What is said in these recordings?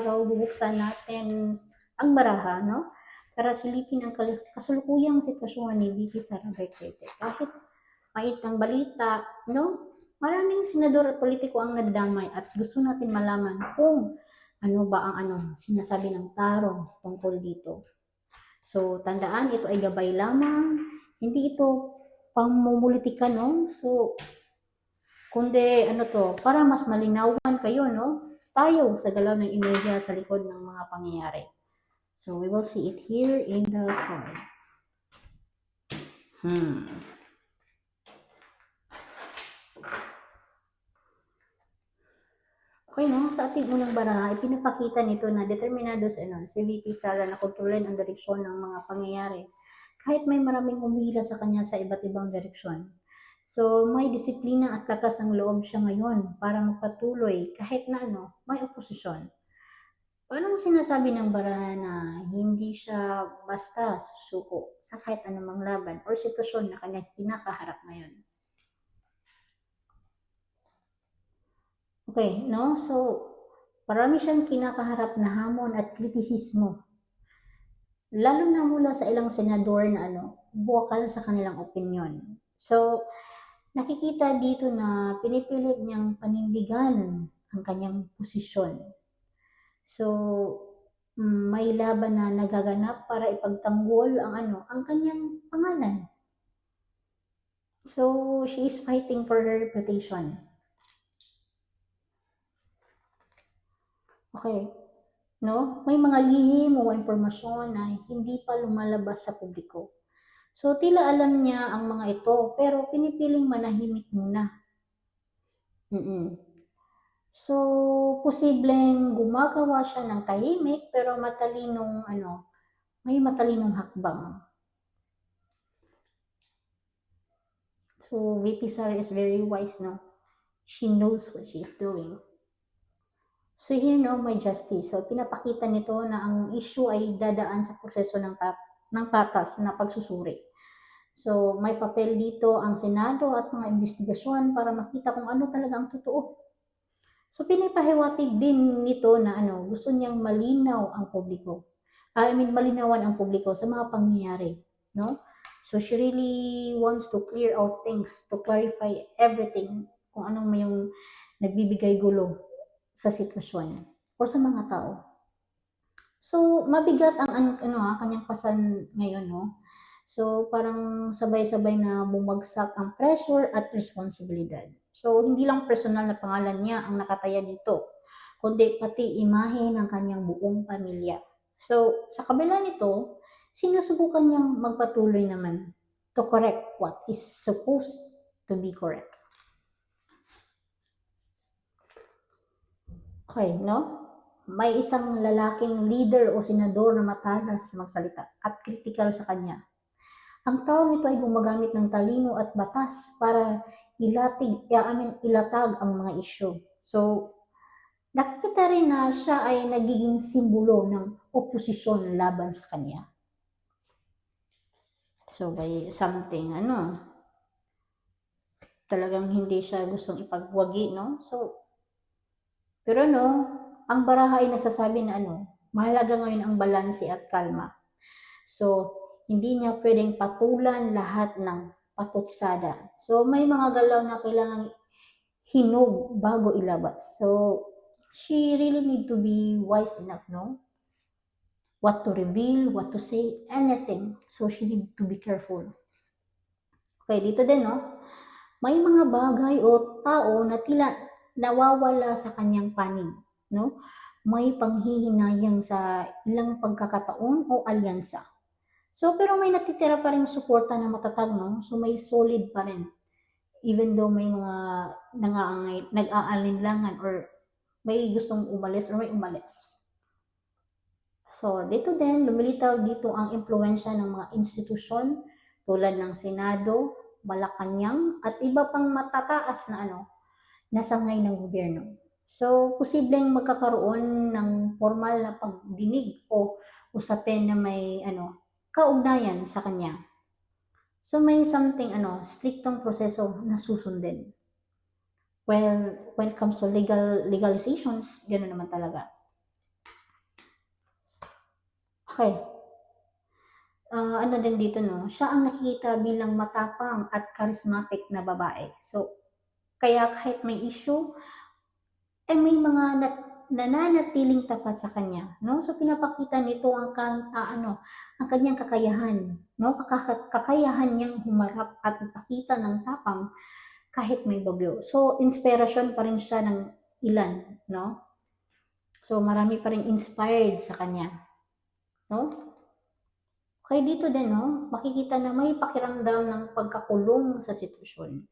araw bubuksan natin ang baraha, no? Para silipin ang kasulukuyang sitwasyon ni VP Sara Duterte. Kahit mait ang balita, no? Maraming senador at politiko ang nadamay at gusto natin malaman kung ano ba ang ano sinasabi ng tarong tungkol dito. So, tandaan, ito ay gabay lamang. Hindi ito pamumulitika, no? So, kundi ano to, para mas malinawan kayo, no? Tayo sa galaw ng enerhiya sa likod ng mga pangyayari. So, we will see it here in the card. Hmm. Okay, no? Sa ating unang baraha, ipinapakita nito na determinado sa ano, si VP Sara na kontrolin ang direksyon ng mga pangyayari. Kahit may maraming humihila sa kanya sa iba't ibang direksyon. So, may disiplina at lakas ang loob siya ngayon para magpatuloy kahit na ano, may oposisyon. Parang sinasabi ng baraha na hindi siya basta susuko sa kahit anumang laban or sitwasyon na kanyang kinakaharap ngayon. Okay, no? So, marami siyang kinakaharap na hamon at kritisismo. Lalo na mula sa ilang senador na ano, vocal sa kanilang opinion. So, nakikita dito na pinipilit niyang panindigan ang kanyang posisyon. So, mm, may laban na nagaganap para ipagtanggol ang ano, ang kanyang pangalan. So, she is fighting for her reputation. Okay. No? May mga lihim o impormasyon na hindi pa lumalabas sa publiko. So, tila alam niya ang mga ito, pero pinipiling manahimik muna. Mm-mm. So, posibleng gumagawa siya ng tahimik, pero matalinong, ano, may matalinong hakbang. So, VP Sara is very wise, no? She knows what she is doing. So here no, may justice. So pinapakita nito na ang issue ay dadaan sa proseso ng, pat ng patas na pagsusuri. So may papel dito ang Senado at mga investigasyon para makita kung ano talaga ang totoo. So pinapahiwatig din nito na ano, gusto niyang malinaw ang publiko. I mean, malinawan ang publiko sa mga pangyayari. No? So she really wants to clear out things, to clarify everything, kung anong may yung nagbibigay gulo sa sitwasyon o sa mga tao. So, mabigat ang an, ano ha, kanyang pasan ngayon, no? So, parang sabay-sabay na bumagsak ang pressure at responsibilidad. So, hindi lang personal na pangalan niya ang nakataya dito, kundi pati imahe ng kanyang buong pamilya. So, sa kabila nito, sinusubukan niyang magpatuloy naman to correct what is supposed to be correct. Okay, no? May isang lalaking leader o senador na matalas magsalita at critical sa kanya. Ang taong ito ay gumagamit ng talino at batas para ilatig, I mean, ilatag ang mga isyu. So, nakikita rin na siya ay nagiging simbolo ng oposisyon laban sa kanya. So, by something, ano, talagang hindi siya gustong ipagwagi, no? So, pero no, ang baraha ay nagsasabi na ano, mahalaga ngayon ang balanse at kalma. So, hindi niya pwedeng patulan lahat ng patutsada. So, may mga galaw na kailangang hinog bago ilabas. So, she really need to be wise enough, no? What to reveal, what to say, anything. So, she need to be careful. Okay, dito din, no? May mga bagay o tao na tila nawawala sa kanyang panig, no? May panghihinayang sa ilang pagkakataon o alyansa. So, pero may natitira pa rin suporta na matatag, no? So, may solid pa rin. Even though may mga nag-aalinlangan or may gustong umalis or may umalis. So, dito din, lumilitaw dito ang impluensya ng mga institusyon tulad ng Senado, Malacanang, at iba pang matataas na ano, nasangay ng gobyerno. So, posibleng magkakaroon ng formal na pagdinig o usapin na may ano, kaugnayan sa kanya. So, may something ano, striktong proseso na susundin. Well, when it comes to legal legalizations, gano'n naman talaga. Okay. Ah, ano din dito 'no, siya ang nakikita bilang matapang at charismatic na babae. So, kaya kahit may issue, ay may mga nat nananatiling tapat sa kanya 'no. So, pinapakita nito ang kan ah, ano, ang kanyang kakayahan 'no, kaka kakayahan niyang humarap at magpakita ng tapang kahit may bagyo. So, inspirasyon pa rin siya ng ilan 'no. So, marami pa ring inspired sa kanya 'no. Okey dito din 'no, makikita na may pakiramdam ng pagkakulong sa sitwasyon.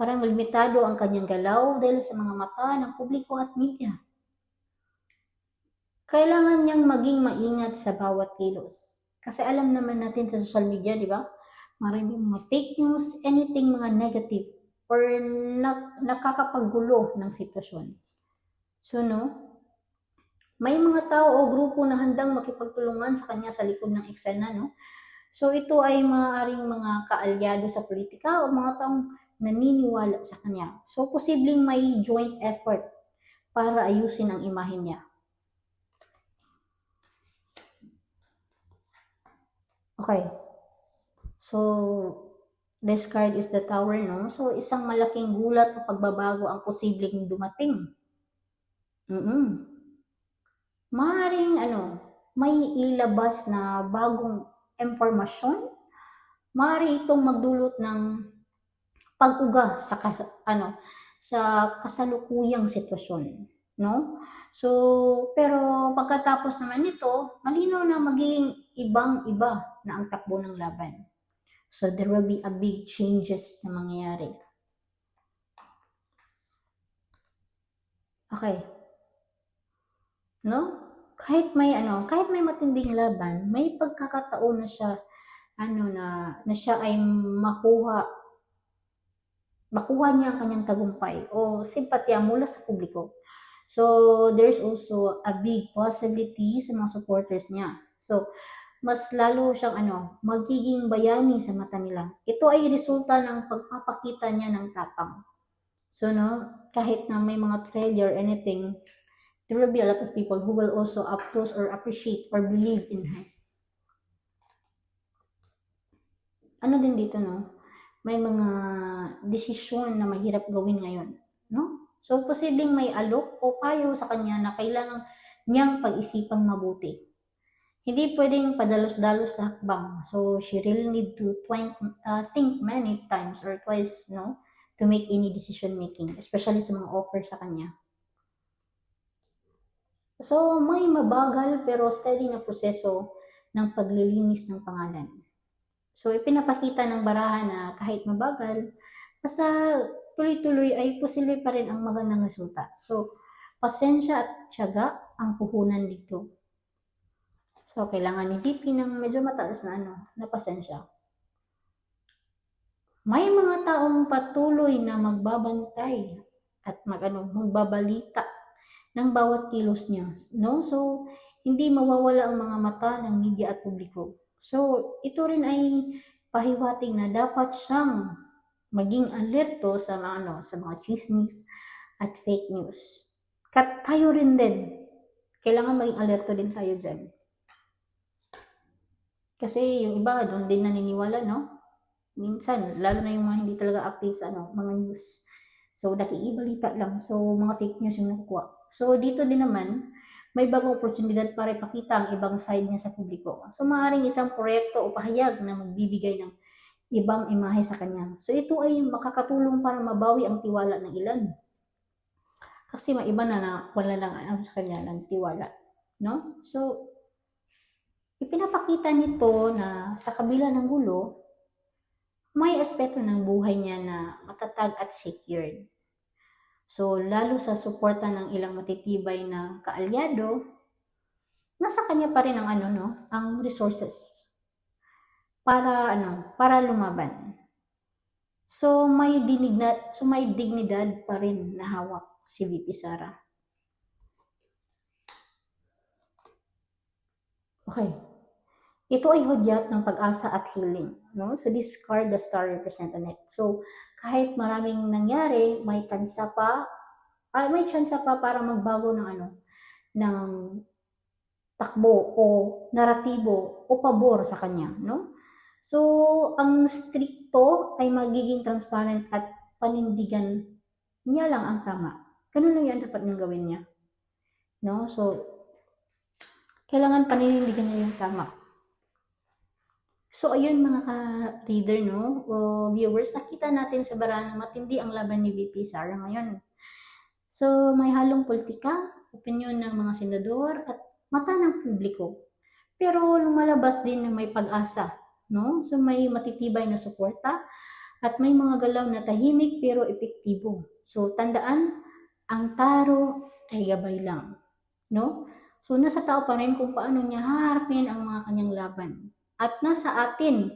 Parang limitado ang kanyang galaw dahil sa mga mata ng publiko at media. Kailangan niyang maging maingat sa bawat kilos. Kasi alam naman natin sa social media, 'di ba? Maraming mga fake news, anything mga negative or nak nakakapaggulo ng sitwasyon. So 'no, may mga tao o grupo na handang makipagtulungan sa kanya sa likod ng eksena 'no. So ito ay maaaring mga kaalyado sa politika o mga taong naniniwala sa kanya. So posibleng may joint effort para ayusin ang imahe niya. Okey. So, this card is the Tower 'no. So isang malaking gulat o pagbabago ang posibleng dumating. Mm. Maaaring ano, may ilabas na bagong impormasyon, maaari itong magdulot ng pag-uga sa kas ano, sa kasalukuyang sitwasyon 'no. So, pero pagkatapos naman nito, malinaw na magiging ibang-iba na ang takbo ng laban. So, there will be a big changes na mangyayari. Okey. 'No, kahit may ano, kahit may matinding laban, may pagkakataon na siya ano na, na siya ay makuha makuha niya ang kanyang tagumpay o simpatya mula sa publiko. So, there's also a big possibility sa mga supporters niya. So, mas lalo siyang ano, magiging bayani sa mata nila. Ito ay resulta ng pagpapakita niya ng tapang. So, 'no, kahit na may mga trade or anything, there will be a lot of people who will also approve or appreciate or believe in her. Ano din dito 'no, may mga desisyon na mahirap gawin ngayon 'no. So, posibleng may alok o payo sa kanya na kailangan niyang pag-isipang mabuti. Hindi puwedeng padalos-dalos sa hakbang. So, she really need to twank ah, think many times or twice 'no, to make any decision making, especially sa mga offer sa kanya. So, may mabagal pero steady na proseso ng paglilinis ng pangalan. So, ipinapakita ng baraha na kahit mabagal, basta tuloy-tuloy ay posible pa rin ang magandang resulta. So, pasensya at tiyaga ang puhunan dito. So, kailangan VP ng medyo mataas na ano, na pasensya. May mga taong patuloy na magbabantay at mag-ano, magbabalita ng bawat kilos niya, 'no. So, hindi mawawala ang mga mata ng media at publiko. So, ito rin ay pahiwatig na dapat siyang maging alerto sa mga ano, sa mga tsismis at fake news. Kat tayo rin din, kailangan maging alerto din tayo diyan. Kasi yung iba dun din naniniwala 'no. Minsan lalo na yung mga hindi talaga active sa ano, mga news. So, nakikibalita lang. So, mga fake news yung nakukuha. So, dito din naman, may bagong oportunidad para ipakita ang ibang side niya sa publiko. So, maaaring isang proyekto o pahayag na magbibigay ng ibang imahe sa kanya. So, ito ay makakatulong para mabawi ang tiwala ng ilan. Kasi may iba na na wala lang ano sa kanya ng tiwala, 'no. So, ipinapakita nito na sa kabila ng gulo, may aspeto ng buhay niya na matatag at secured. So, lalo sa suporta ng ilang matitibay na kaalyado, nasa kanya pa rin ang ano 'no, ang resources para ano, para lumaban. So, may dinigna so may dignidad pa rin na hawak si VP Sara. Okey. Ito ay hudyat ng pag-asa at healing 'no. So, this card, the star represent on it. So, kahit maraming nangyari, may tsansa pa ay may tsansa pa para magbago ng ano, ng takbo o naratibo o pabor sa kanya, no? So, ang stricto ay magiging transparent at panindigan niya lang ang tama. Ganun lang yan dapat nang gawin niya. No? So, kailangan paninindigan niya yung tama. So, ayun mga ka-reader, no? O viewers, nakita natin sa bara na matindi ang laban ni VP Sara ngayon. So, may halong politika, opinyon ng mga senador, at mata ng publiko. Pero lumalabas din na may pag-asa, no? So, may matitibay na suporta at may mga galaw na tahimik pero epektibo. So, tandaan, ang taro ay gabay lang, no? So, nasa tao pa rin kung paano niya haharapin ang mga kanyang laban. At nasa atin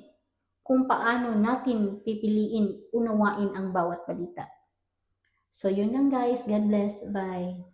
kung paano natin pipiliin, unawain ang bawat balita. So, yun lang guys. God bless. Bye.